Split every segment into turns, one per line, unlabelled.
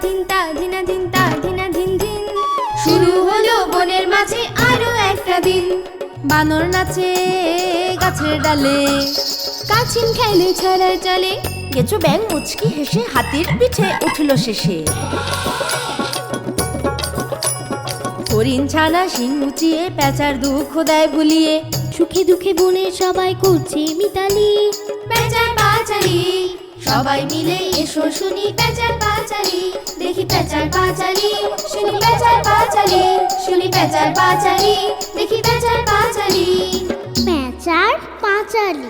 ধিনা ধিনা ধিনতা ধিনা ধিন ধিন শুরু হলো বনের মাঝে আরও একটা দিন। বানর নাচে গাছের ডালে। কাছিন খেলে ছড়ায় চলে। কেঁচো ব্যাং মুচকি হেসে হাতির পিঠে উঠল শেষে। হরিণ ছানা শিং উঁচিয়ে প্যাচার দুঃখ দেয় ভুলিয়ে।
সুখে দুঃখে বনে সবাই করছে মিতালি।
প্যাচার পাচালি। সবাই মিলে এসো শুনি পেঁচার। পাচালি দেখি পেঁচার পাচালি শুনি পেঁচার পাচালি শুনি পেঁচার পাচালি দেখি পেঁচার। পাচালি
প্যাঁচার পাঁচালি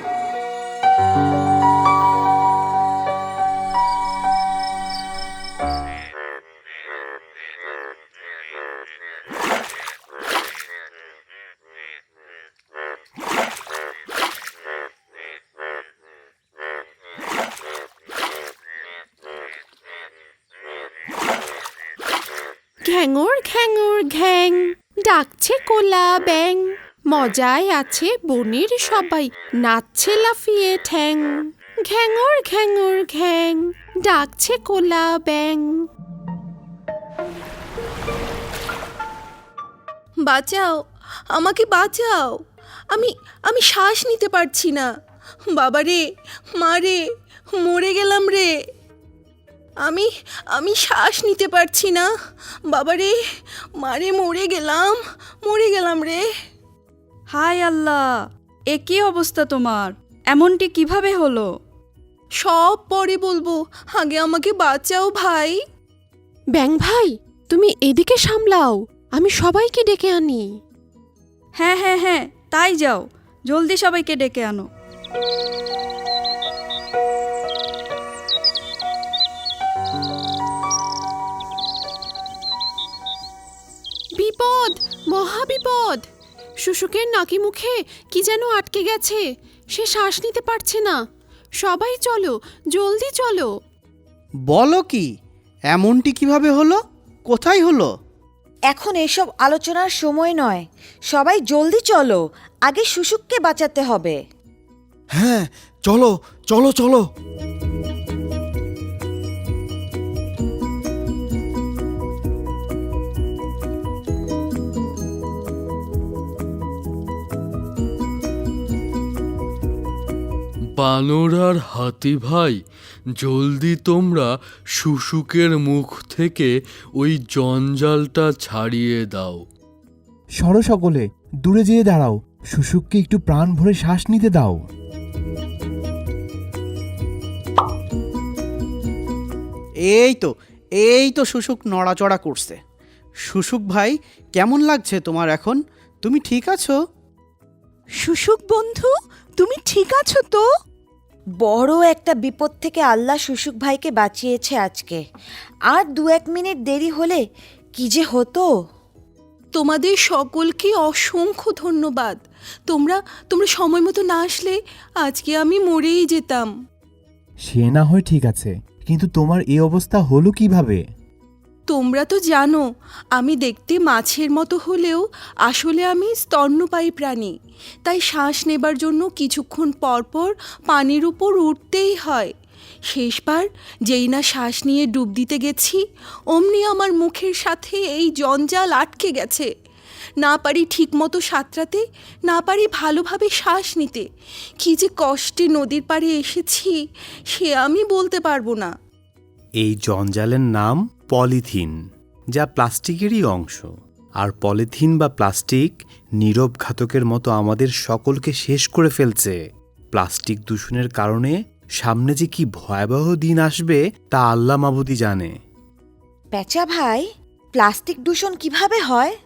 ঘ্যাঙর ঘ্যাঙর ঘ্যাং। ডাকছে কোলা ব্যাং। মজায় আছে বনের সবাই, নাচছে লাফিয়ে ঠ্যাং। ঘ্যাঙর ঘ্যাঙর ঘ্যাং, ডাকছে কোলা ব্যাং। বাঁচাও, আমাকে বাঁচাও। আমি আমি শ্বাস নিতে পারছি না। বাবা রে মা রে মরে গেলাম রে। আমি আমি শ্বাস নিতে পারছি না। বাবা রে মারে মরে গেলাম মরে গেলাম রে।
হাই আল্লাহ এ কি অবস্থা তোমার? এমনটি কীভাবে হলো?
সব পরে বলব আগে আমাকে বাঁচাও ভাই। ব্যাং ভাই তুমি এদিকে সামলাও আমি সবাইকে ডেকে আনি।
হ্যাঁ হ্যাঁ হ্যাঁ তাই যাও জলদি সবাইকে ডেকে আনো।
বিপদ মহাবিপদ। শুশুকের নাকি মুখে কি যেন আটকে গেছে সে শ্বাস নিতে পারছে না। সবাই চলো জলদি চলো।
বলো কি এমনটি কীভাবে হলো? কোথায় হলো?
এখন এসব আলোচনার সময় নয়। সবাই জলদি চলো আগে শুশুককে বাঁচাতে হবে।
হ্যাঁ চলো চলো চলো।
বানর আর হাতি ভাই জলদি তোমরা শুশুকের মুখ থেকে ওই জঞ্জালটা ছাড়িয়ে দাও।
সরো সকলে দূরে যেয়ে দাঁড়াও শুশুককে একটু প্রাণ ভরে শ্বাস নিতে দাও।
এই তো এই তো শুশুক নড়াচড়া করছে। শুশুক ভাই কেমন লাগছে তোমার এখন? তুমি ঠিক আছো?
শুশুক বন্ধু তুমি ঠিক আছো তো?
বড় একটা বিপদ থেকে আল্লাহ শুশুক ভাইকে বাঁচিয়েছে আজকে। আর দু এক মিনিট দেরি হলে কি যে হতো?
তোমাদের সকলকে অসংখ্য ধন্যবাদ। তোমরা তোমরা সময় মতো না আসলে আজকে আমি মরেই যেতাম।
সে না হয় ঠিক আছে কিন্তু তোমার এই অবস্থা হলো কীভাবে?
তোমরা তো জানো, আমি দেখতে মাছের মতো হলেও আসলে আমি স্তন্যপায়ী প্রাণী। তাই শ্বাস নেবার জন্য কিছুক্ষণ পর পর পানির উপর উঠতেই হয়। শেষবার যেই না শ্বাস নিয়ে ডুব দিতে গেছি, অমনি আমার মুখের সাথে এই জঞ্জাল আটকে গেছে। না পারি ঠিকমতো সাঁতরাতে, না পারি ভালোভাবে শ্বাস নিতে। কি যে কষ্টে নদীর পাড়ে এসেছি, সে আমি বলতে পারব না।
এই জঞ্জালের নাম পলিথিন যা প্লাস্টিকেরই অংশ। আর পলিথিন বা প্লাস্টিক নীরব ঘাতকের মতো আমাদের সকলকে শেষ করে ফেলছে। প্লাস্টিক দূষণের কারণে সামনে যে কি ভয়াবহ দিন আসবে তা আল্লাহ মাবুদি জানে।
পেঁচা ভাই প্লাস্টিক দূষণ কীভাবে হয়?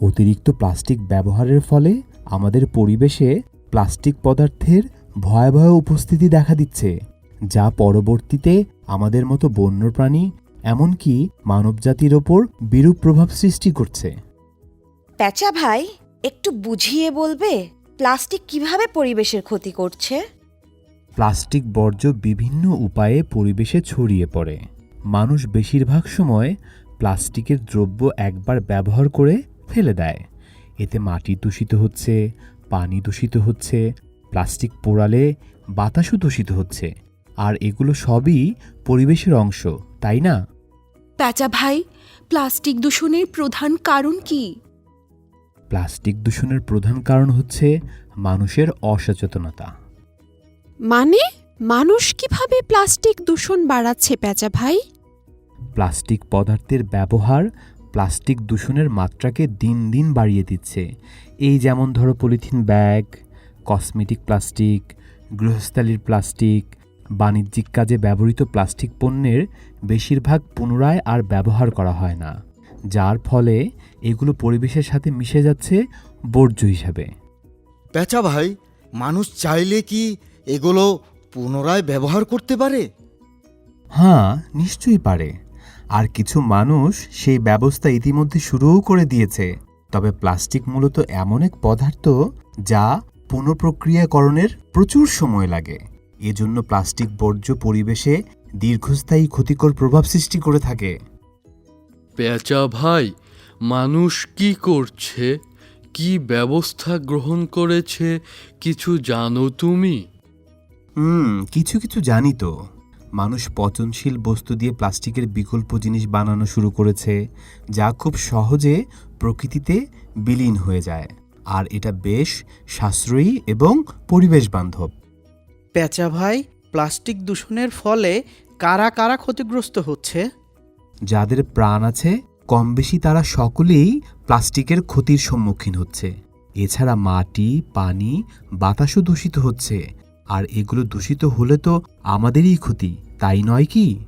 অতিরিক্ত প্লাস্টিক ব্যবহারের ফলে আমাদের পরিবেশে প্লাস্টিক পদার্থের ভয়াবহ উপস্থিতি দেখা দিচ্ছে যা পরবর্তীতে আমাদের মতো বন্যপ্রাণী এমনকি মানবজাতির ওপর বিরূপ প্রভাব সৃষ্টি করছে।
পেঁচা ভাই একটু বুঝিয়ে বলবে প্লাস্টিক কীভাবে পরিবেশের ক্ষতি করছে?
প্লাস্টিক বর্জ্য বিভিন্ন উপায়ে পরিবেশে ছড়িয়ে পড়ে। মানুষ বেশিরভাগ সময় প্লাস্টিকের দ্রব্য একবার ব্যবহার করে ফেলে দেয়। এতে মাটি দূষিত হচ্ছে পানি দূষিত হচ্ছে প্লাস্টিক পোড়ালে বাতাসও দূষিত হচ্ছে। আর এগুলো সবই পরিবেশের অংশ তাই না?
প্যাচা ভাই প্লাস্টিক দূষণের প্রধান কারণ কি?
প্লাস্টিক দূষণের প্রধান কারণ হচ্ছে মানুষের অসচেতনতা।
মানে? মানুষ কীভাবে প্লাস্টিক দূষণ বাড়াচ্ছে পেঁচা ভাই?
প্লাস্টিক পদার্থের ব্যবহার প্লাস্টিক দূষণের মাত্রাকে দিন দিন বাড়িয়ে দিচ্ছে। এই যেমন ধরো পলিথিন ব্যাগ কসমেটিক প্লাস্টিক গৃহস্থালির প্লাস্টিক বাণিজ্যিক কাজে ব্যবহৃত প্লাস্টিক পণ্যের বেশিরভাগ পুনরায় আর ব্যবহার করা হয় না যার ফলে এগুলো পরিবেশের সাথে মিশে যাচ্ছে বর্জ্য হিসাবে।
পেঁচা ভাই মানুষ চাইলে কি এগুলো পুনরায় ব্যবহার করতে পারে?
হ্যাঁ নিশ্চয়ই পারে। আর কিছু মানুষ সেই ব্যবস্থা ইতিমধ্যে শুরুও করে দিয়েছে। তবে প্লাস্টিক মূলত এমন এক পদার্থ যা পুনঃপ্রক্রিয়াকরণের প্রচুর সময় লাগে। এজন্য প্লাস্টিক বর্জ্য পরিবেশে দীর্ঘস্থায়ী ক্ষতিকর প্রভাব সৃষ্টি করে থাকে।
পেঁচা ভাই মানুষ কি করছে? কি ব্যবস্থা গ্রহণ করেছে? কিছু জানো তুমি?
হুম কিছু কিছু জানি তো। মানুষ পচনশীল বস্তু দিয়ে প্লাস্টিকের বিকল্প জিনিস বানানো শুরু করেছে যা খুব সহজে প্রকৃতিতে বিলীন হয়ে যায়। আর এটা বেশ সাশ্রয়ী এবং পরিবেশ বান্ধব
পেঁচা ভাই প্লাস্টিক দূষণের ফলে কারা কারা ক্ষতিগ্রস্ত হচ্ছে?
যাদের প্রাণ আছে কম বেশি তারা সকলেই প্লাস্টিকের ক্ষতির সম্মুখীন হচ্ছে। এছাড়া মাটি পানি বাতাসও দূষিত হচ্ছে। আর এগুলো দূষিত হলে তো আমাদেরই ক্ষতি তাই নয় কি?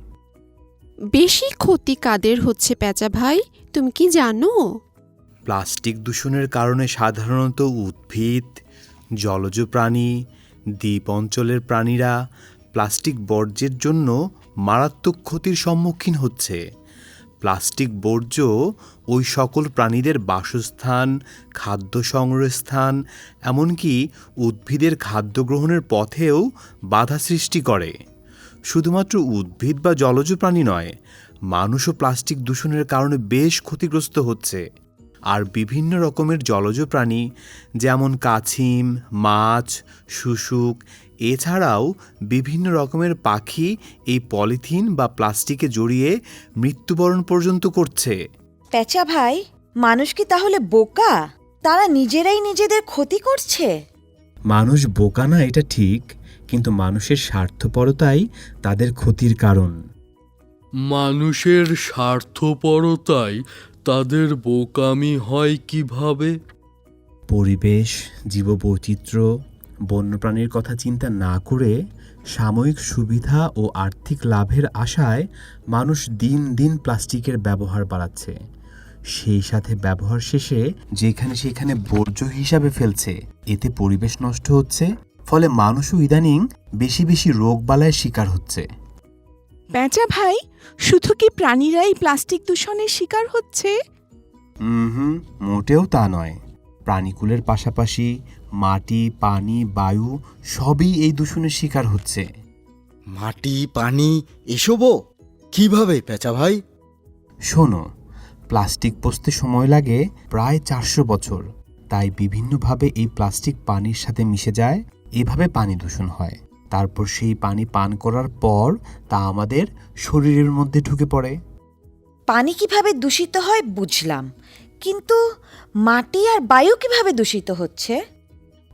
বেশি ক্ষতি কাদের হচ্ছে পেঁচা ভাই? তুমি কি জানো?
প্লাস্টিক দূষণের কারণে সাধারণত উদ্ভিদ জলজ প্রাণী দ্বীপ অঞ্চলের প্রাণীরা প্লাস্টিক বর্জ্যের জন্য মারাত্মক ক্ষতির সম্মুখীন হচ্ছে। প্লাস্টিক বর্জ্য ওই সকল প্রাণীদের বাসস্থান, খাদ্য সংগ্রহস্থান এমনকি উদ্ভিদের খাদ্য গ্রহণের পথেও বাধা সৃষ্টি করে। শুধুমাত্র উদ্ভিদ বা জলজ প্রাণী নয়, মানুষও প্লাস্টিক দূষণের কারণে বেশ ক্ষতিগ্রস্ত হচ্ছে। আর বিভিন্ন রকমের জলজ প্রাণী যেমন কাছিম মাছ শুশুক এছাড়াও বিভিন্ন রকমের পাখি এই পলিথিন বা প্লাস্টিকে জড়িয়ে মৃত্যুবরণ পর্যন্ত করছে।
পেঁচা ভাই মানুষ কি তাহলে বোকা? তারা নিজেরাই নিজেদের ক্ষতি করছে?
মানুষ বোকা না এটা ঠিক কিন্তু মানুষের স্বার্থপরতাই তাদের ক্ষতির কারণ।
মানুষের স্বার্থপরতায় তাদের বোকামি হয় কীভাবে?
পরিবেশ, জীববৈচিত্র্য, বন্যপ্রাণীর কথা চিন্তা না করে সাময়িক সুবিধা ও আর্থিক লাভের আশায় মানুষ দিন দিন প্লাস্টিকের ব্যবহার বাড়াচ্ছে। সেই সাথে ব্যবহার শেষে যেখানে সেখানে বর্জ্য হিসাবে ফেলছে, এতে পরিবেশ নষ্ট হচ্ছে, ফলে মানুষও ইদানিং বেশি বেশি রোগবালায় শিকার হচ্ছে।
পেঁচা ভাই শুধু কি প্রাণীরাই প্লাস্টিক দূষণের শিকার হচ্ছে?
হুম মোটেও তা নয়। প্রাণীকুলের পাশাপাশি মাটি পানি বায়ু সবই এই দূষণের শিকার হচ্ছে।
মাটি পানি এসবও? কীভাবে পেঁচা ভাই?
শোনো প্লাস্টিক পচতে সময় লাগে প্রায় চারশো বছর। তাই বিভিন্নভাবে এই প্লাস্টিক পানির সাথে মিশে যায় এভাবে পানি দূষণ হয়। তারপর সেই পানি পান করার পর তা আমাদের শরীরের মধ্যে ঢুকে পড়ে।
পানি কীভাবে দূষিত হয় বুঝলাম কিন্তু মাটি আর বায়ু কীভাবে দূষিত হচ্ছে?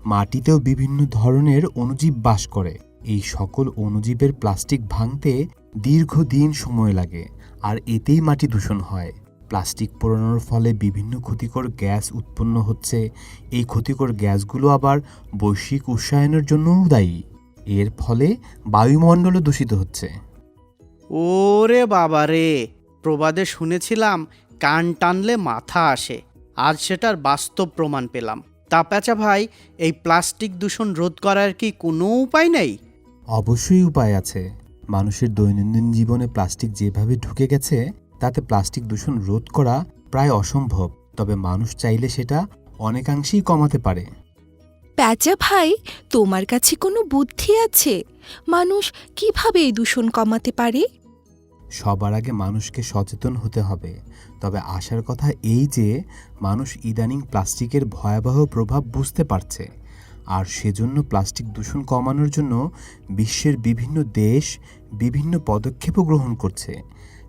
মাটিতেও বিভিন্ন ধরনের অণুজীব বাস করে। এই সকল অণুজীবের প্লাস্টিক ভাঙতে দীর্ঘদিন সময় লাগে আর এতেই মাটি দূষণ হয়। প্লাস্টিক পোড়ানোর ফলে বিভিন্ন ক্ষতিকর গ্যাস উৎপন্ন হচ্ছে। এই ক্ষতিকর গ্যাসগুলো আবার বৈশ্বিক উষ্ণায়নের জন্যও দায়ী। এর ফলে বায়ুমণ্ডলও দূষিত হচ্ছে।
ওরে বাবা রে প্রবাদে শুনেছিলাম কান টানলে মাথা আসে আজ সেটার বাস্তব প্রমাণ পেলাম। তা পেঁচা ভাই এই প্লাস্টিক দূষণ রোধ করার কি কোনো উপায় নেই?
অবশ্যই উপায় আছে। মানুষের দৈনন্দিন জীবনে প্লাস্টিক যেভাবে ঢুকে গেছে তাতে প্লাস্টিক দূষণ রোধ করা প্রায় অসম্ভব। তবে মানুষ চাইলে সেটা অনেকাংশেই কমাতে পারে।
প্যাচা ভাই, তোমার কাছে কোনো বুদ্ধি আছে? মানুষ কীভাবে এই দূষণ কমাতে পারে?
সবার আগে মানুষকে সচেতন হতে হবে। তবে আশার কথা এই যে, মানুষ ইদানিং প্লাস্টিকের ভয়াবহ প্রভাব বুঝতে পারছে। আর সেজন্য প্লাস্টিক দূষণ কমানোর জন্য বিশ্বের বিভিন্ন দেশ বিভিন্ন পদক্ষেপও গ্রহণ করছে।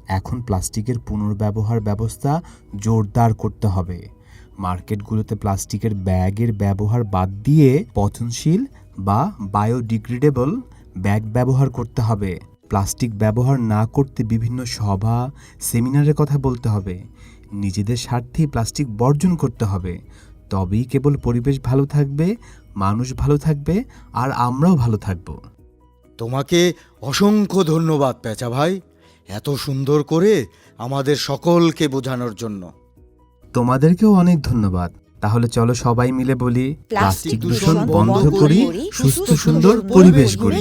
এখন প্লাস্টিকের পুনর্ব্যবহার ব্যবস্থা জোরদার করতে হবে। মার্কেটগুলোতে প্লাস্টিকের ব্যাগের ব্যবহার বাদ দিয়ে পচনশীল বা বায়োডিগ্রেডেবল ব্যাগ ব্যবহার করতে হবে। প্লাস্টিক ব্যবহার না করতে বিভিন্ন সভা, সেমিনারের কথা বলতে হবে। নিজেদের স্বার্থেই প্লাস্টিক বর্জন করতে হবে। তবেই কেবল পরিবেশ ভালো থাকবে, মানুষ ভালো থাকবে, আর আমরাও ভালো থাকব।
তোমাকে অসংখ্য ধন্যবাদ, পেঁচা ভাই, এত সুন্দর করে আমাদের সকলকে বোঝানোর জন্য।
তোমাদেরকেও অনেক ধন্যবাদ। তাহলে চলো সবাই মিলে বলি
প্লাস্টিক
দূষণ বন্ধ করি সুস্থ সুন্দর পরিবেশ
করি।